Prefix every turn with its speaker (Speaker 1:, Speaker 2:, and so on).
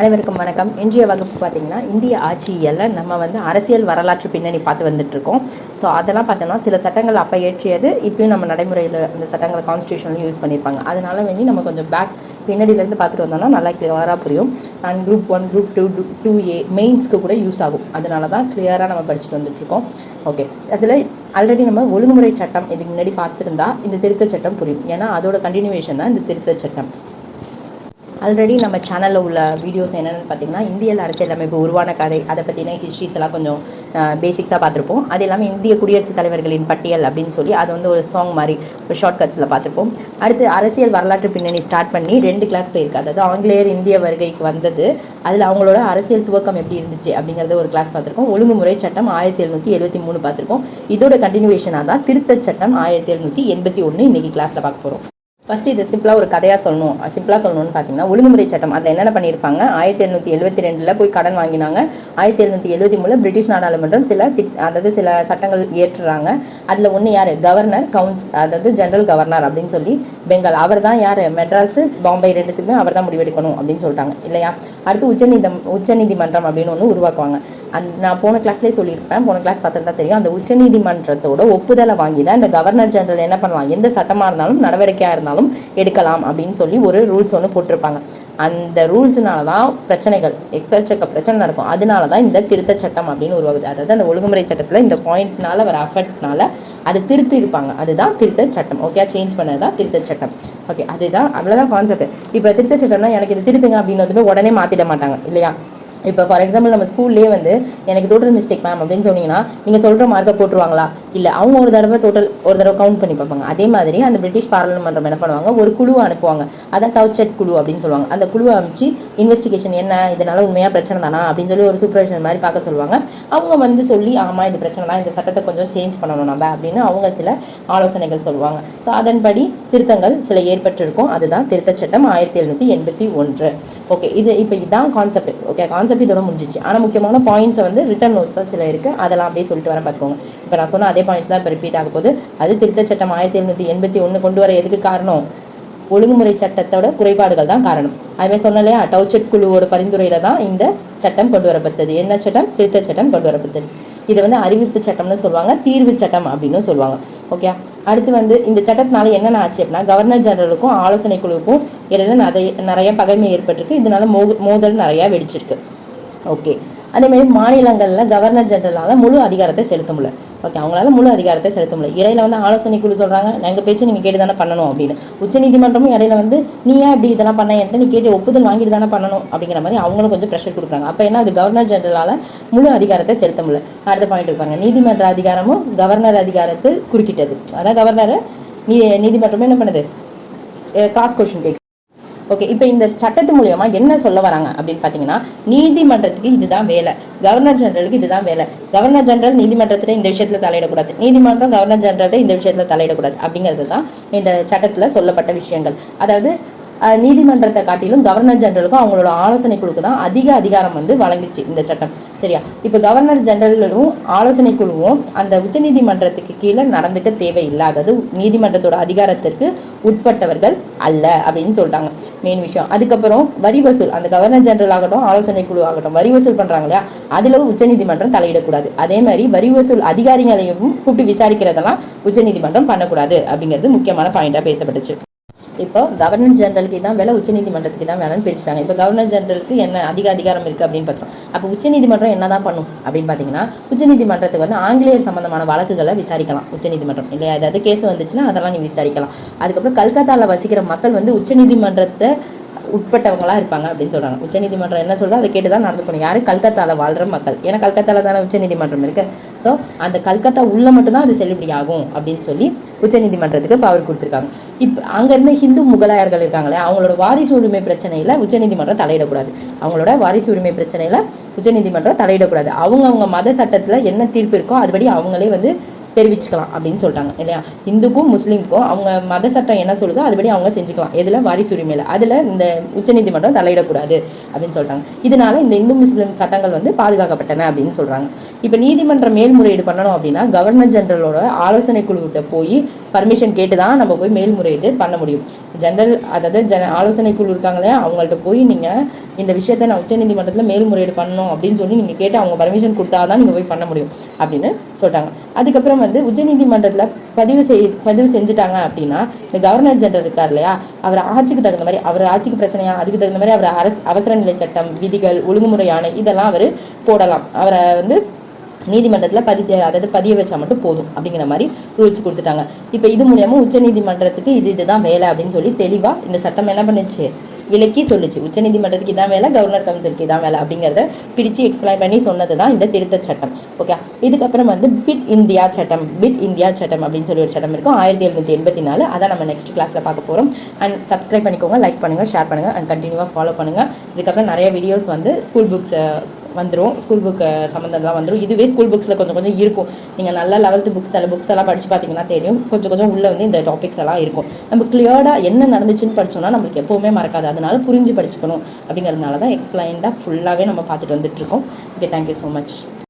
Speaker 1: அனைவருக்கும் வணக்கம். இன்றைய வகுப்பு பார்த்தீங்கன்னா இந்திய ஆட்சியில் நம்ம வந்து அரசியல் வரலாற்று பின்னணி பார்த்து வந்துட்டுருக்கோம். ஸோ அதெல்லாம் பார்த்தோம்னா சில சட்டங்கள் அப்போ இயற்றியது இப்பயும் நம்ம நடைமுறையில் அந்த சட்டங்களை கான்ஸ்டியூஷன்லையும் யூஸ் பண்ணியிருப்பாங்க. அதனால வேண்டி நம்ம கொஞ்சம் பேக் பின்னாடியிலேருந்து பார்த்துட்டு வந்தோம்னா நல்லா கிளியராக புரியும். And group one group two two A மெயின்ஸ்க்கு கூட யூஸ் ஆகும். அதனால தான் கிளியராக நம்ம படிச்சுட்டு வந்துட்டுருக்கோம். ஓகே அதில் ஆல்ரெடி நம்ம ஒழுங்குமுறை சட்டம் இதுக்கு முன்னாடி பார்த்துருந்தா இந்த திருத்தச் சட்டம் புரியும். ஏன்னா அதோட கண்டினியூவேஷன் தான் இந்த திருத்தச் சட்டம். ஆல்ரெடி நம்ம சேனலில் உள்ள வீடியோஸ் என்னென்னு பார்த்தீங்கன்னா இந்தியல் அரசியல் அமைப்பு உருவான கதை அதை பற்றின ஹிஸ்ட்ரிஸ் எல்லாம் கொஞ்சம் பேசிக்ஸாக பார்த்துருப்போம். அது இல்லாமல் இந்திய குடியரசுத் தலைவர்களின் பட்டியல் அப்படின்னு சொல்லி அது வந்து ஒரு சாங் மாதிரி ஒரு ஷார்ட்கட்ஸில் பார்த்துருப்போம். அடுத்து அரசியல் வரலாற்று பின்னணி ஸ்டார்ட் பண்ணி ரெண்டு கிளாஸ் போயிருக்கு. அதாவது ஆங்கிலேயர் இந்திய வருகைக்கு வந்தது. அதில் அவங்களோட அரசியல் துவக்கம் எப்படி இருந்துச்சு அப்படிங்கிறத ஒரு கிளாஸ் பார்த்துருக்கோம். ஒழுங்குமுறை சட்டம் ஆயிரத்தி எழுநூற்றி எழுபத்தி மூணு பார்த்துருக்கோம். இதோட கண்டினியூவேஷனாக தான் திருத்தச் சட்டம் ஆயிரத்தி எழுநூற்றி எண்பத்தி ஒன்று இன்றைக்கி கிளாஸில் பார்க்க போகிறோம் ஃபஸ்ட்டு இது சிம்பிளாக ஒரு கதையாக சொல்லணும். சிம்பிளாக சொல்லணும்னு பார்த்தீங்கன்னா ஒழுங்குமுறை சட்டம். அதில் என்னென்ன பண்ணியிருப்பாங்க? ஆயிரத்தி எழுநூற்றி எழுபத்தி ரெண்டில் போய் கடன் வாங்கினாங்க. ஆயிரத்தி எழுநூற்றி எழுபத்தி மூணில் பிரிட்டிஷ் நாடாளுமன்றம் சில திட் அதாவது சில சட்டங்கள் இயற்றுறாங்க. அதில் ஒன்று யார்? கவர்னர் கவுன்ஸ் அதாவது ஜென்ரல் கவர்னர் அப்படின்னு சொல்லி பெங்கால். அவர் தான் யார்? மெட்ராஸு பாம்பே ரெண்டுத்துக்குமே அவர் தான் முடிவெடுக்கணும் அப்படின்னு சொல்லிட்டாங்க. இல்லையா? அடுத்து உச்சநீதம் உச்சநீதிமன்றம் அப்படின்னு ஒன்று உருவாக்குவாங்க. அந் நான் போன கிளாஸ்லேயே சொல்லியிருப்பேன். போன கிளாஸ் பார்த்துருந்தா தெரியும். அந்த உச்சநீதிமன்றத்தோட ஒப்புதலை வாங்கி தான் இந்த கவர்னர் ஜெனரல் என்ன பண்ணலாம்? எந்த சட்டமாக இருந்தாலும் நடவடிக்கையாக இருந்தாலும் எடுக்கலாம் அப்படின்னு சொல்லி ஒரு ரூல்ஸ் ஒன்று போட்டிருப்பாங்க. அந்த ரூல்ஸ்னால தான் பிரச்சனைகள் எக்கச்சக்க பிரச்சனை நடக்கும். அதனால தான் இந்த திருத்த சட்டம் அப்படின்னு உருவாகுது. அதாவது அந்த ஒழுங்குமுறை சட்டத்தில் இந்த பாயிண்ட்னால வர அஃபர்ட்னால அது திருத்தி இருப்பாங்க. அதுதான் திருத்தச் சட்டம். ஓகே சேஞ்ச் பண்ணது தான் திருத்தச் சட்டம். ஓகே அதுதான் அவ்வளோதான் கான்செப்ட் இப்போ திருத்தச் சட்டம்னா எனக்கு இது திருத்துங்க அப்படின்னு உடனே மாற்றிட மாட்டாங்க. இல்லையா? இப்போ ஃபார் எக்ஸாம்பிள் நம்ம ஸ்கூல்லேயே வந்து எனக்கு டோட்டல் மிஸ்டேக் மேம் அப்படின்னு சொன்னீங்கன்னா நீங்கள் சொல்கிற மார்க்கை போட்டுருவாங்களா? இல்லை அவங்க ஒரு தடவை டோட்டல் ஒரு தடவை கவுண்ட் பண்ணி பார்ப்பாங்க. அதே மாதிரி அந்த பிரிட்டிஷ் பாராளுமன்றம் என்ன பண்ணுவாங்க? ஒரு குழுவை அனுப்புவாங்க. அதான் டவுச்சட் குழு அப்படின்னு சொல்லுவாங்க. அந்த குழுவை அனுப்பிச்சு இன்வெஸ்டிகேஷன் என்ன இதனால் உண்மையாக பிரச்சனை தானா? அப்படின்னு சொல்லி ஒரு சூப்பர்வைசர் மாதிரி பார்க்க சொல்லுவாங்க. அவங்க வந்து சொல்லி ஆமாம் இந்த பிரச்சனை தான் இந்த சட்டத்தை கொஞ்சம் சேஞ்ச் பண்ணணும் நம்ம அப்படின்னு அவங்க சில ஆலோசனைகள் சொல்லுவாங்க. ஸோ அதன்படி திருத்தங்கள் சில ஏற்பட்டிருக்கும். அதுதான் திருத்த சட்டம் ஆயிரத்தி எழுநூற்றி எண்பத்தி ஒன்று. ஓகே இது இப்போ இதுதான் கான்செப்ட் ஓகே கான்செப்ட் இதோட முடிஞ்சிச்சு. ஆனால் முக்கியமான பாயிண்ட்ஸை வந்து ரிட்டன் நோட்ஸாக சில இருக்குது அதெல்லாம் அப்படியே சொல்லிட்டு வரேன் பார்த்துக்கோங்க. இப்போ நான் சொன்ன அதே பாயிண்ட் தான் இப்போ ரிப்பீட் ஆக போகுது. அது திருத்த சட்டம் ஆயிரத்தி எழுநூற்றி எண்பத்தி ஒன்று கொண்டு வர எதுக்கு காரணம்? ஒழுங்குமுறை சட்டத்தோட குறைபாடுகள் தான் காரணம். அதுமாதிரி சொன்ன டவுச்செட் டவுச்சட் குழுவோட பரிந்துரையில் தான் இந்த சட்டம் கொண்டு வரப்பட்டது. என்ன சட்டம்? திருத்த சட்டம் கொண்டு வரப்பட்டது. இதை வந்து அறிவிப்பு சட்டம்னு சொல்லுவாங்க தீர்வு சட்டம் அப்படின்னு சொல்லுவாங்க. ஓகே? அடுத்து வந்து இந்த சட்டத்தினால என்னென்ன ஆச்சு அப்படின்னா கவர்னர் ஜெனரலுக்கும் ஆலோசனை குழுவுக்கும் இடையில நிறைய நிறைய பகைமை ஏற்பட்டிருக்கு. இதனால மோ மோதல் நிறையா வெடிச்சிருக்கு. ஓகே அதேமாரி மாநிலங்களில் கவர்னர் ஜெனரலால் முழு அதிகாரத்தை செலுத்த முடியல. ஓகே அவங்களால முழு அதிகாரத்தை செலுத்த முடியல. இடையில வந்து ஆலோசனை குழு சொல்கிறாங்க எங்கள் பேச்சு நீங்கள் கேட்டு தானே பண்ணணும் அப்படின்னு. உச்சநீதிமன்றமும் இடையில வந்து நீ ஏன் இப்படி இதெல்லாம் பண்ண? என்கிட்ட நீ கேட்டு ஒப்புதல் வாங்கிட்டு தானே பண்ணணும் அப்படிங்கிற மாதிரி அவங்களும் கொஞ்சம் ப்ரெஷர் கொடுக்குறாங்க. அப்போ என்ன அது கவர்னர் ஜெனரலால் முழு அதிகாரத்தை செலுத்த முடியல. அடுத்த பாயிண்ட் இருப்பாங்க நீதிமன்ற அதிகாரமும் கவர்னர் அதிகாரத்தில் குறுக்கிட்டது. அதான் கவர்னரை நீ நீதிமன்றமும் என்ன பண்ணுது? காஸ்ட் கொஷின் கேட்கு ஓகே இப்போ இந்த சட்டத்து மூலியமா என்ன சொல்ல வராங்க அப்படின்னு பார்த்தீங்கன்னா நீதிமன்றத்துக்கு இதுதான் வேலை. கவர்னர் ஜெனரலுக்கு இதுதான் வேலை. கவர்னர் ஜெனரல் நீதிமன்றத்தில் இந்த விஷயத்தில் தலையிடக்கூடாது. நீதிமன்றம் கவர்னர் ஜெனரல் இந்த விஷயத்தில் தலையிடக்கூடாது. அப்படிங்கிறது தான் இந்த சட்டத்தில் சொல்லப்பட்ட விஷயங்கள். அதாவது நீதிமன்றத்தை காட்டிலும் கவர்னர் ஜெனரலுக்கும் அவங்களோட ஆலோசனை குழுக்கு தான் அதிக அதிகாரம் வந்து வழங்குச்சு இந்த சட்டம். சரியா? இப்போ கவர்னர் ஜெனரலும் ஆலோசனை குழுவும் அந்த உச்சநீதிமன்றத்துக்கு கீழே நடந்துக்க தேவையில்லை அதாவது நீதிமன்றத்தோட அதிகாரத்திற்கு உட்பட்டவர்கள் அல்ல அப்படின்னு சொல்லிட்டாங்க மெயின் விஷயம். அதுக்கப்புறம் வரி வசூல். அந்த கவர்னர் ஜெனரல் ஆகட்டும் ஆலோசனை குழு ஆகட்டும் வரி வசூல் பண்ணுறாங்க இல்லையா? அதில் உச்சநீதிமன்றம் தலையிடக்கூடாது. அதே மாதிரி வரி வசூல் அதிகாரிகளையும் கூப்பிட்டு விசாரிக்கிறதெல்லாம் உச்சநீதிமன்றம் பண்ணக்கூடாது அப்படிங்கிறது முக்கியமான பாயிண்டாக பேசப்பட்டுச்சு. இப்போ கவர்னர் ஜெனரலுக்கு தான் வேலை உச்சநீதிமன்றத்துக்கு தான் வேலைன்னு பிரிச்சுட்டாங்க. இப்போ கவர்னர் ஜெனரலுக்கு என்ன அதிக அதிகாரம் இருக்குது அப்படின்னு பார்த்தோம். அப்போ உச்சநீதிமன்றம் என்ன தான் பண்ணும் அப்படின்னு பார்த்தீங்கன்னா உச்சநீதிமன்றத்துக்கு வந்து ஆங்கிலேயர் சம்பந்தமான வழக்குகளை விசாரிக்கலாம். உச்சநீதிமன்றம் இல்லையா? ஏதாவது கேஸ் வந்துச்சுன்னா அதெல்லாம் நீ விசாரிக்கலாம். அதுக்கப்புறம் கல்கத்தாவில் வசிக்கிற மக்கள் வந்து உச்சநீதிமன்றத்தை உட்பட்டவங்களா இருப்பாங்க அப்படின்னு சொல்கிறாங்க உச்சநீதிமன்றம் என்ன சொல்றதோ அதை கேட்டு தான் நடந்துக்கணும் யார் கல்கத்தாவில் வாழ்ற மக்கள்? ஏன்னா கல்கத்தாவில் தானே உச்சநீதிமன்றம் இருக்குது ஸோ அந்த கல்கத்தா உள்ளே மட்டும்தான் அது செல்லுபடி ஆகும் அப்படின்னு சொல்லி உச்சநீதிமன்றத்துக்கு பவர் கொடுத்துருக்காங்க. இப்போ அங்கேருந்து ஹிந்து முகலாயர்கள் இருக்காங்களே அவங்களோட வாரிசு உரிமை பிரச்சனையில் உச்சநீதிமன்றம் தலையிடக்கூடாது. அவங்களோட வாரிசு உரிமை பிரச்சனையில் உச்சநீதிமன்றம் தலையிடக்கூடாது. அவங்க அவங்க மத சட்டத்தில் என்ன தீர்ப்பு இருக்கோ அதுபடி அவங்களே வந்து தெரிவிச்சுக்கலாம் அப்படின்னு சொல்லிட்டாங்க இல்லையா? இந்துக்கும் முஸ்லீமுக்கும் அவங்க மத சட்டம் என்ன சொல்லுதோ அதுபடி அவங்க செஞ்சுக்கலாம். எதில்? வாரிசு உரிமையில். அதில் இந்த உச்சநீதிமன்றம் தலையிடக்கூடாது அப்படின்னு சொல்லிட்டாங்க. இதனால இந்த இந்து முஸ்லீம் சட்டங்கள் வந்து பாதுகாக்கப்பட்டன அப்படின்னு சொல்கிறாங்க இப்போ நீதிமன்றம் மேல்முறையீடு பண்ணணும் அப்படின்னா கவர்னர் ஜெனரலோட ஆலோசனை குழுவிட்ட போய் பர்மிஷன் கேட்டு தான் நம்ம போய் மேல்முறையீடு பண்ண முடியும். ஜென்ரல் அதாவது ஜன ஆலோசனை குழு இருக்காங்களே அவங்கள்ட்ட போய் நீங்கள் இந்த விஷயத்தை நான் உச்சநீதிமன்றத்தில் மேல்முறையீடு பண்ணணும் அப்படின்னு சொல்லி நீங்கள் கேட்டு அவங்க பர்மிஷன் கொடுத்தா தான் நீங்கள் போய் பண்ண முடியும் அப்படின்னு சொல்லிட்டாங்க. அதுக்கப்புறம் வந்து உச்சநீதிமன்றத்தில் பதிவு செய் பதிவு செஞ்சுட்டாங்க அப்படின்னா இந்த கவர்னர் ஜென்ரல் இருக்கார் இல்லையா அவர் ஆட்சிக்கு தகுந்த மாதிரி அவர் ஆட்சிக்கு பிரச்சனையா அதுக்கு தகுந்த மாதிரி அவர் அரசு அவசர நிலை சட்டம் விதிகள் ஒழுங்குமுறை ஆணை இதெல்லாம் அவர் போடலாம். அவரை வந்து நீதிமன்றத்தில் பதி அதாவது பதிய வச்சா மட்டும் போதும் அப்படிங்கிற மாதிரி ரூல்ஸ் கொடுத்துட்டாங்க. இப்போ இது மூலியமாக உச்சநீதிமன்றத்துக்கு இது இதுதான் வேலை அப்படின்னு சொல்லி தெளிவாக இந்த சட்டம் என்ன பண்ணுச்சு? விலக்கி சொல்லுச்சு. உச்சநீதிமன்றத்துக்கு இதான் வேலை கவர்னர் கவுன்சிலுக்கு இதான் வேலை அப்படிங்கிறத பிரித்து எக்ஸ்பிளைன் பண்ணி சொன்னது தான் இந்த திருத்தச் சட்டம். ஓகே இதுக்கப்புறம் வந்து பிட் இந்தியா சட்டம் பிட் இந்தியா சட்டம் அப்படின்னு சொல்லி ஒரு சட்டம் இருக்கும். ஆயிரத்தி எழுநூற்றி எண்பத்தி நாலு. அதை நம்ம நெக்ஸ்ட் கிளாஸில் பார்க்க போகிறோம் அண்ட் சப்ஸ்கிரைப் பண்ணிக்கோங்க லைக் பண்ணுங்கள் ஷேர் பண்ணுங்கள் அண்ட் கண்டினியூவாக ஃபாலோ பண்ணுங்கள் இதுக்கப்புறம் நிறைய வீடியோஸ் வந்து ஸ்கூல் புக்ஸ் வந்துடும் ஸ்கூல் புக் சம்மந்தம்லாம் வந்துடும் இதுவே ஸ்கூல் புக்ஸில் கொஞ்சம் கொஞ்சம் இருக்கும். நீங்கள் நல்ல லெவல்த்து புக்ஸ் எல்லாம் புக்ஸ் எல்லாம் படித்து பார்த்தீங்கன்னா தெரியும். கொஞ்சம் கொஞ்சம் உள்ளே வந்து இந்த டாபிக்ஸ் எல்லாம் இருக்கும். நம்ம கிளியர்டாக என்ன நடந்துச்சுன்னு படிச்சோம்னா நம்மளுக்கு எப்போவுமே மறக்காது. அதனால புரிஞ்சு படிச்சுக்கணும். அப்படிங்கிறதுனால தான் எக்ஸ்பிளைன்டாக ஃபுல்லாகவே நம்ம பார்த்துட்டு வந்துட்டுருக்கோம் ஓகே தேங்க்யூ ஸோ மச்